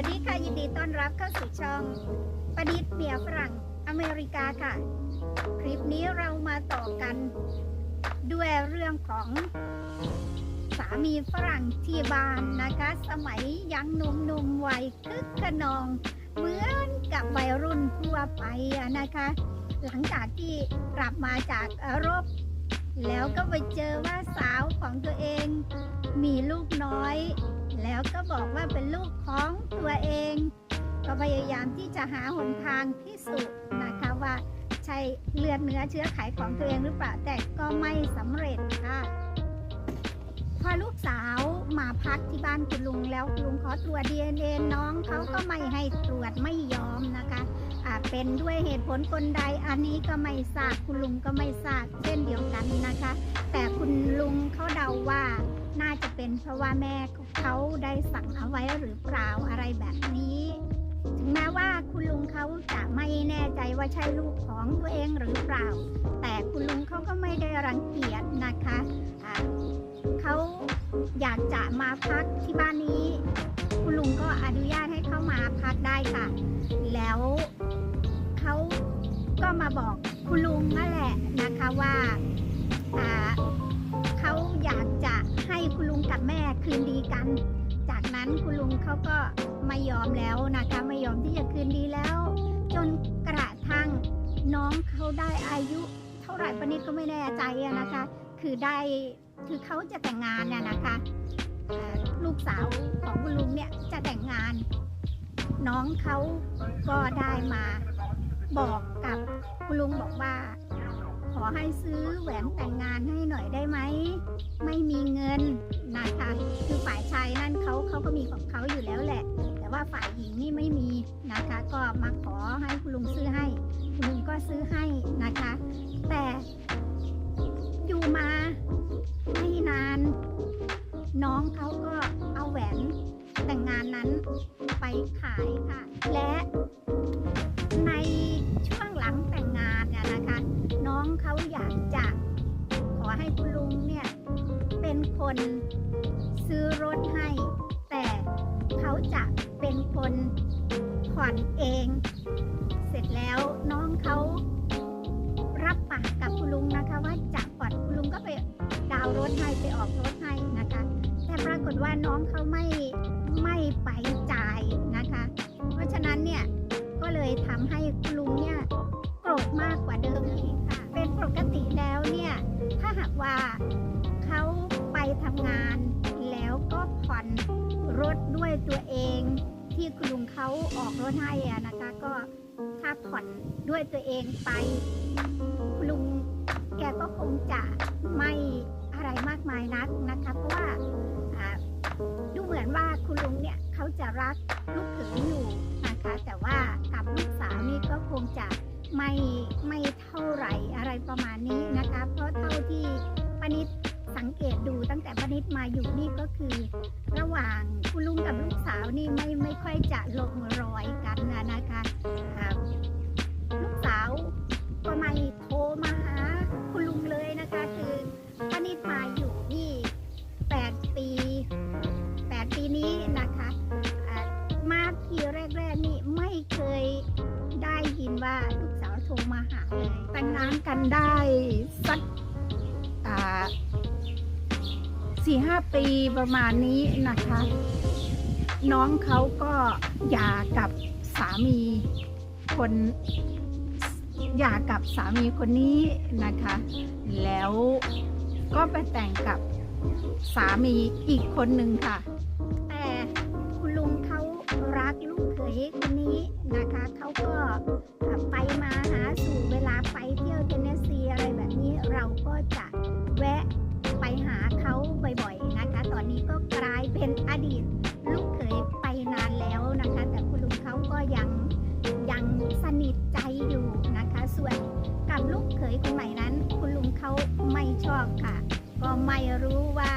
สดีค่ะ ยินดีต้อนรับเข้าสู่ช่องประดิษฐ์เมียฝรั่งอเมริกาค่ะ คลิปนี้เรามาต่อกัน ด้วยเรื่องของสามีฝรั่งที่บ้านนะคะ สมัยยังหนุ่มๆวัยคึกขนอง เหมือนกับวัยรุ่นทั่วไปนะคะ หลังจากที่กลับมาจากเอ่อรบ แล้วก็ไปเจอว่าสาวของตัวเองมีลูกน้อย แล้วก็บอกว่าเป็นลูกของตัวเอง ก็พยายามที่จะหาหนทางพิสูจน์นะคะว่าใช่เลือดเนื้อเชื้อไขของตัวเองหรือเปล่าแต่ก็ไม่สำเร็จค่ะพอลูกสาวมาพักที่บ้านคุณลุงแล้วคุณลุงขอตรวจ DNA น้องเขาก็ไม่ให้ตรวจไม่ยอมนะคะเป็นด้วยเหตุผลคนใดอันนี้ก็ไม่ทราบคุณลุงก็ไม่ทราบเช่นเดียวกันนะคะ แต่คุณลุงเขาเดาว่า เป็นเพราะว่าแม่เขาได้สั่งเอาไว้หรือเปล่าอะไรแบบนี้ ถึงแม้ว่าคุณลุงเขาจะไม่แน่ใจว่าใช่ลูกของตัวเองหรือเปล่า แต่คุณลุงเขาก็ไม่ได้รังเกียจนะคะอ่าเขาอยากจะมาพักที่บ้านนี้ คุณลุงก็อนุญาตให้เข้ามาพักได้ค่ะ แล้วเขาก็มาบอกคุณลุงนั่นแหละนะคะว่าอ่า จากนั้นคุณลุงเขาก็ไม่ยอมแล้วนะคะไม่ยอมที่จะคืนดีแล้ว จนกระทั่งน้องเขาได้อายุ เท่าไหร่ปนิดก็ไม่แน่ใจนะคะ คือได้คือเขาจะแต่งงานเนี่ยนะคะลูกสาวของคุณลุงเนี่ยจะแต่งงาน น้องเขาก็ได้มาบอกกับคุณลุงบอกว่า ขอให้ซื้อแหวนแต่งงานให้หน่อยได้ไหม ไม่มีเงินนะคะ คือฝ่ายชายนั่นเขาเขาก็มีของเขาอยู่แล้วแหละ แต่ว่าฝ่ายหญิงนี่ไม่มีนะคะ ก็มาขอให้คุณลุงซื้อให้ คุณลุงก็ซื้อให้นะคะ แต่อยู่มาไม่นาน น้องเขาก็เอาแหวนแต่งงานนั้นไปขายค่ะ และ คนซื้อรถให้ แต่เขาจะเป็นคนผ่อนเอง เสร็จแล้วน้องเขารับปากกับคุณลุงนะคะ ว่าจะผ่อนคุณลุงก็ไปดาวรถให้ไปออกรถให้นะคะ แต่ปรากฏว่าน้องเขาไม่ไม่ไปจ่ายนะคะ เพราะฉะนั้นเนี่ยก็เลยทำให้คุณลุงเนี่ย ทำงาน แล้วก็ผ่อนรถด้วยตัวเองที่คุณลุงเขาออกรถให้อะนะคะ ก็ถ้าผ่อนด้วยตัวเองไปคุณลุงแกก็คงจะไม่อะไรมากมายนักนะคะเพราะว่าดูเหมือนว่าคุณลุงเนี่ยเขาจะรักลูกเขยอยู่นะคะ แต่ว่ากับลูกสาวนี่ก็คงจะไม่ กับลูกสาวนี่ไม่ไม่ค่อยจะลงรอยกันนะนะคะลูกสาวก็ไม่โทรมาหาคุณลุงเลยนะคะคือปณิดมาอยู่นี่แปดปีแปดปีนี้นะคะมาทีแรกๆนี่ไม่เคยได้ยินว่าลูกสาวโทรมาหาเลยแต่งงานกันได้สักสี่ห้าปีประมาณนี้นะคะ น้องเขาก็หย่ากับสามีคนหย่ากับสามีคนนี้นะคะ แล้วก็ไปแต่งกับสามีอีกคนหนึ่งค่ะ แต่คุณลุงเขารักลูกเขยคนนี้นะคะเขาก็ ไม่รู้ว่า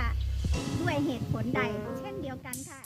ด้วยเหตุผลใดเช่นเดียวกันค่ะ